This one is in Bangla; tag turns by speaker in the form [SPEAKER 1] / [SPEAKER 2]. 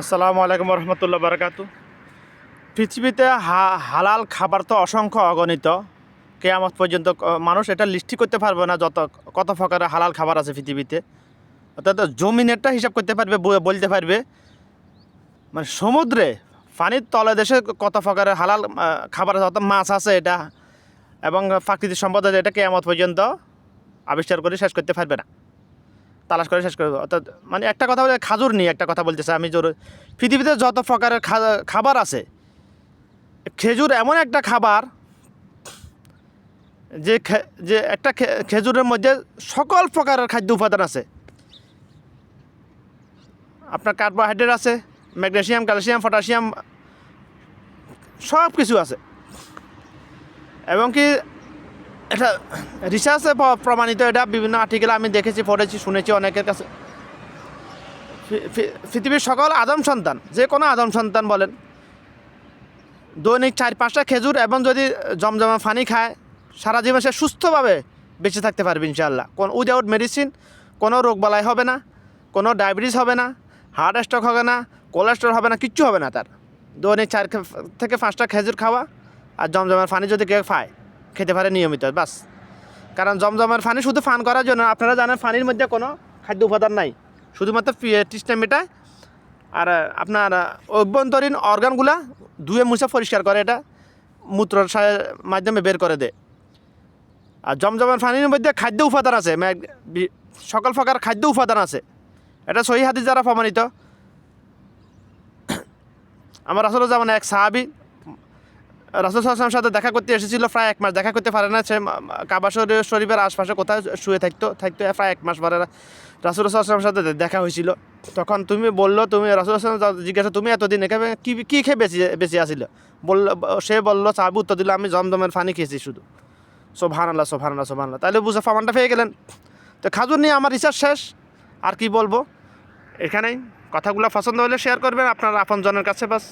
[SPEAKER 1] আসসালামু আলাইকুম রহমতুল্লাহ বারকাত। পৃথিবীতে হালাল খাবার তো অসংখ্য অগণিত। কেয়ামত পর্যন্ত মানুষ এটা লিস্টি করতে পারবে না যত, কত প্রকারের হালাল খাবার আছে পৃথিবীতে। অর্থাৎ জমিনেরটা হিসাব করতে পারবে বলতে পারবে। মানে সমুদ্রে, পানির তলে দেশে কত প্রকারের হালাল খাবার আছে অর্থাৎ মাছ আছে এটা, এবং প্রাকৃতিক সম্পদ আছে, এটা কেয়ামত পর্যন্ত আবিষ্কার করে শেষ করতে পারবে না। তালাশ করে শেষ করবে অর্থাৎ মানে একটা কথা বলে খাজুর নিয়ে একটা কথা বলতেছে। আমি জোর পৃথিবীতে যত প্রকারের খাবার আছে, খেজুর এমন একটা খাবার যে যে একটা খেজুরের মধ্যে সকল প্রকারের খাদ্য উপাদান আছে। আপনার কার্বোহাইড্রেট আছে ম্যাগনেশিয়াম ক্যালসিয়াম পটাশিয়াম সব কিছু আছে। এবং কি এটা রিসার্চে প্রমাণিত, এটা বিভিন্ন আর্টিকেল আমি দেখেছি, পড়েছি, শুনেছি, অনেকের কাছে। পৃথিবীর সকল আদম সন্তান, যে কোনো আদম সন্তান বলেন, দৈনিক চার পাঁচটা খেজুর এবং যদি জমজমা পানি খায়, সারা জীবন সে সুস্থভাবে বেঁচে থাকতে পারবে, ইনশাআল্লাহ। কোন উইদাউট মেডিসিন কোনো রোগবালাই হবে না, কোনো ডায়াবেটিস হবে না হার্ট স্ট্রোক হবে না কোলেস্ট্রল হবে না, কিচ্ছু হবে না তার। দৈনিক চার থেকে পাঁচটা খেজুর খাওয়া আর জমজমের পানি যদি কেউ খায়। খেতে পারে নিয়মিত, বাস। কারণ জমজমের পানি শুধু ফান করার জন্য আপনারা জানেন পানির মধ্যে কোনো খাদ্য উপাদান নাই। শুধুমাত্র টিস্টে মেটায় আর আপনার অভ্যন্তরীণ অর্গানগুলা ধুয়ে মুছে পরিষ্কার করে, এটা মূত্র মাধ্যমে বের করে দেয়। আর জমজমের পানির মধ্যে খাদ্য উপাদান আছে সকল প্রকার খাদ্য উপাদান আছে। এটা সহি হাদিস দ্বারা প্রমাণিত। আমার আসলে যেমন এক সাহাবি রাসুল সাল্লামের সাথে দেখা করতে এসেছিল প্রায় এক মাস। দেখা করতে পারে না, সে কাবা শরীফ- শরীফের আশপাশে কোথায় শুয়ে থাকতো থাকতো প্রায় এক মাস পরে রাসুল সাল্লামের সাথে দেখা হয়েছিল। তখন তুমি বলল, তুমি রাসুল আসলাম জিজ্ঞাসা, তুমি এতদিন এখানে কী কী খেয়ে বেঁচে বেঁচে আসিল? বলল, সে বলল, সাহাবি উত্তর দিল, আমি জমদমের পানি খেয়েছি শুধু। সোভান আল্লাহ সোভান আল্লাহ সোভান আল্লাহ তাহলে বুঝে ফামানটা পেয়ে গেলেন। তো খাজুর নিয়ে আমার রিসার্চ শেষ। আর কি বলব? এখানেই। কথাগুলো পছন্দ হলে শেয়ার করবেন, আপনার আপনজনের কাছে বাস।